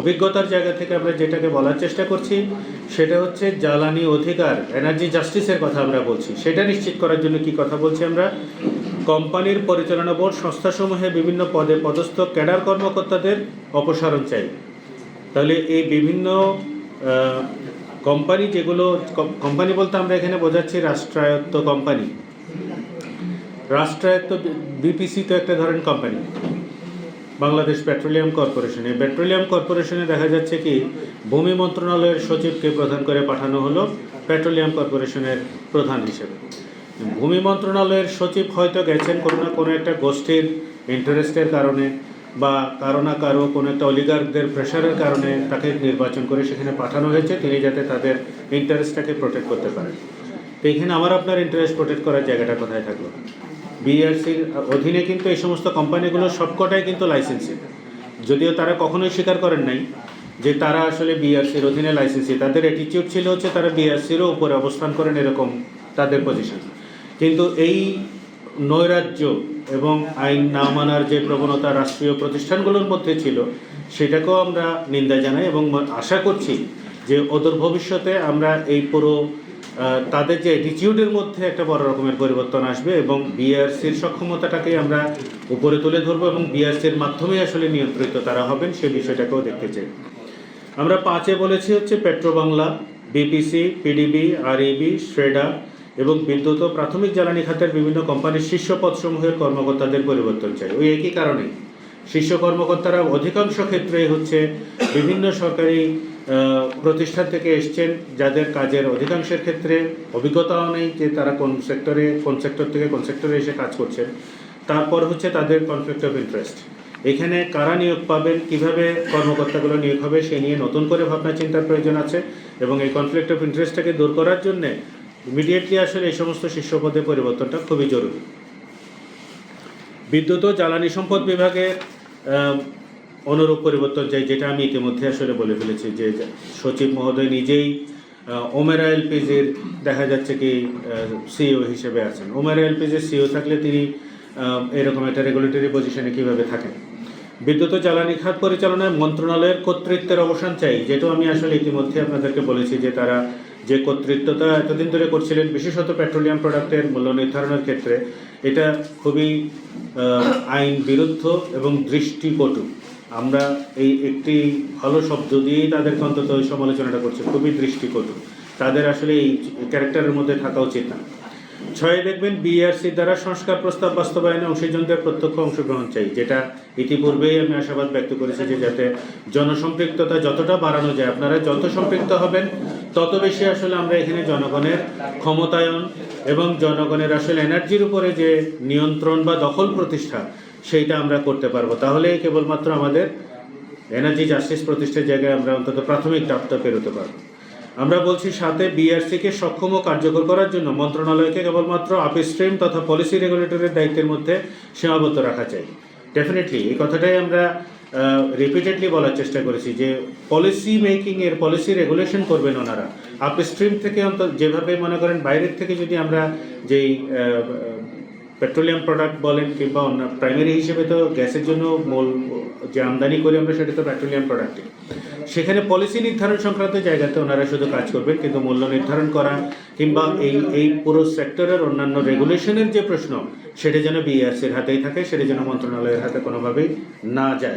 অভিজ্ঞতার জায়গা থেকে আমরা যেটাকে বলার চেষ্টা করছি, সেটা হচ্ছে জ্বালানি অধিকার এনার্জি জাস্টিসের কথা আমরা বলছি। সেটা নিশ্চিত করার জন্য কি কথা বলছি আমরা? কোম্পানির পরিচালনা বোর্ড সংস্থাসমূহে বিভিন্ন পদে পদস্থ ক্যাডার কর্মকর্তাদের অপসারণ চাই। তাহলে এই বিভিন্ন কোম্পানি যেগুলো কোম্পানি বলতে আমরা এখানে বোঝাচ্ছি রাষ্ট্রায়ত্ত কোম্পানি। রাষ্ট্রায়ত্ত বিপিসি তো একটা ধরেন company. Bangladesh petroleum corporation. Petroleum কর্পোরেশনে দেখা যাচ্ছে কি, ভূমি মন্ত্রণালয়ের সচিবকে প্রধান করে পাঠানো হলো পেট্রোলিয়াম কর্পোরেশনের প্রধান হিসেবে। ভূমি মন্ত্রণালয়ের সচিব হয়তো গেছেন কোনো না কোনো একটা গোষ্ঠীর ইন্টারেস্টের কারণে বা কারও না কারও কোনো একটা অলিগার্কদের প্রেশারের কারণে তাকে নির্বাচন করে সেখানে পাঠানো হয়েছে, তিনি যাতে তাদের ইন্টারেস্টটাকে প্রোটেক্ট করতে পারেন। তো এখানে আমার আপনার ইন্টারেস্ট প্রোটেক্ট করার জায়গাটা কোথায় থাকল? বিআরসির অধীনে কিন্তু এই সমস্ত কোম্পানিগুলো সবকটাই কিন্তু লাইসেন্সি যদিও তারা কখনোই স্বীকার করেন নাই যে তারা আসলে বিআরসির অধীনে লাইসেন্সি তাদের অ্যাটিটিউড ছিল হচ্ছে তারা বিআরসিরও উপরে অবস্থান করেন এরকম তাদের পজিশন কিন্তু এই নৈরাজ্য এবং আইন না মানার যে প্রবণতা রাষ্ট্রীয় প্রতিষ্ঠানগুলোর মধ্যে ছিল, সেটাকেও আমরা নিন্দা জানাই এবং আশা করছি যে অদূর ভবিষ্যতে আমরা এই পুরো তাদের যে অ্যাটিটিউডের মধ্যে একটা বড় রকমের পরিবর্তন আসবে এবং বিআরসির সক্ষমতাটাকে আমরা উপরে তুলে ধরবো এবং বিআরসির মাধ্যমে আসলে নিয়ন্ত্রিত তারা হবেন, সে বিষয়টাকেও দেখতে চাই। আমরা পাঁচে বলেছি হচ্ছে Petrobangla BPC PDB REB SREDA এবং বিদ্যুৎ ও প্রাথমিক জ্বালানি খাতের বিভিন্ন কোম্পানির শীর্ষ পদসমূহের কর্মকর্তাদের পরিবর্তন চাই। ওই একই কারণে শীর্ষ কর্মকর্তারা অধিকাংশ ক্ষেত্রেই হচ্ছে বিভিন্ন সরকারি প্রতিষ্ঠান থেকে এসছেন, যাদের কাজের অধিকাংশের ক্ষেত্রে অভিজ্ঞতাও নেই যে তারা কোন সেক্টরে কোন সেক্টর থেকে কোন সেক্টরে এসে কাজ করছেন। তারপর হচ্ছে তাদের কনফ্লিক্ট অফ ইন্টারেস্ট এখানে কারা নিয়োগ পাবেন, কীভাবে কর্মকর্তাগুলো নিয়োগ হবে, সে নিয়ে নতুন করে ভাবনা চিন্তার প্রয়োজন আছে এবং এই কনফ্লিক্ট অফ ইন্টারেস্টটাকে দূর করার জন্যে ইমিডিয়েটলি আসলে এই সমস্ত শীর্ষ পদে পরিবর্তনটা খুবই জরুরি। বিদ্যুৎ ও জ্বালানি সম্পদ বিভাগে অনুরূপ পরিবর্তন চাই, যেটা আমি ইতিমধ্যে আসলে বলে ফেলেছি যে সচিব মহোদয় নিজেই ওমেরা এলপিজির দেখা যাচ্ছে কি সিইও হিসেবে আছেন। ওমেরা এলপিজির সিইও থাকলে তিনি এরকম একটা রেগুলেটরি পজিশনে কীভাবে থাকেন? বিদ্যুৎ ও জ্বালানি খাত পরিচালনায় মন্ত্রণালয়ের কর্তৃত্বের অবসান চাই, যেটা আমি আসলে ইতিমধ্যে আপনাদেরকে বলেছি যে তারা যে কর্তৃত্বতা এতদিন ধরে করছিলেন, বিশেষত পেট্রোলিয়াম প্রোডাক্টের মূল্য নির্ধারণের ক্ষেত্রে, এটা খুবই আইন বিরুদ্ধ এবং দৃষ্টিকটু। আমরা এই একটি ভালো শব্দ দিয়েই তাদেরকে অন্তত সমালোচনাটা করছি, খুবই দৃষ্টিকটু। তাদের আসলে এই ক্যারেক্টারের মধ্যে থাকা উচিত না। ছয় দেখবেন বিআরসি দ্বারা সংস্কার প্রস্তাব বাস্তবায়নে অংশীজনদের প্রত্যক্ষ অংশগ্রহণ চাই, যেটা ইতিপূর্বেই আমি আশাবাদ ব্যক্ত করেছি যে যাতে জনসম্পৃক্ততা যতটা বাড়ানো যায়, আপনারা যত সম্পৃক্ত হবেন, তত বেশি আসলে আমরা এখানে জনগণের ক্ষমতায়ন এবং জনগণের আসলে এনার্জির উপরে যে নিয়ন্ত্রণ বা দখল প্রতিষ্ঠা, সেইটা আমরা করতে পারব। তাহলে কেবলমাত্র আমাদের এনার্জি জাস্টিস প্রতিষ্ঠার জায়গায় আমরা অন্তত প্রাথমিক ডাক্তার পেরোতে পারব। আমরা বলছি সাথে বিআরসিকে সক্ষম ও কার্যকর করার জন্য মন্ত্রণালয়কে কেবলমাত্র আপস্ট্রিম তথা পলিসি রেগুলেটরের দায়িত্বের মধ্যে সীমাবদ্ধ রাখা চাই। ডেফিনেটলি এই কথাটাই আমরা রিপিটেডলি বলার চেষ্টা করেছি যে পলিসি মেকিং এর পলিসি রেগুলেশন করবেন ওনারা। আপস্ট্রিম থেকে অন্তত যেভাবে মনে করেন বাইরের থেকে যদি আমরা যেই পেট্রোলিয়াম প্রোডাক্ট বলেন কিংবা অন্য প্রাইমারি হিসেবে তো গ্যাসের জন্য মূল যে আমদানি করি আমরা সেটা তো পেট্রোলিয়াম প্রোডাক্টই সেখানে পলিসি নির্ধারণ সংক্রান্ত জায়গাতে ওনারা শুধু কাজ করবেন, কিন্তু মূল্য নির্ধারণ করা কিংবা এই এই পুরো সেক্টরের অন্যান্য রেগুলেশনের যে প্রশ্ন, সেটা যেন বিআরসির হাতেই থাকে, সেটা যেন মন্ত্রণালয়ের হাতে কোনোভাবেই না যায়।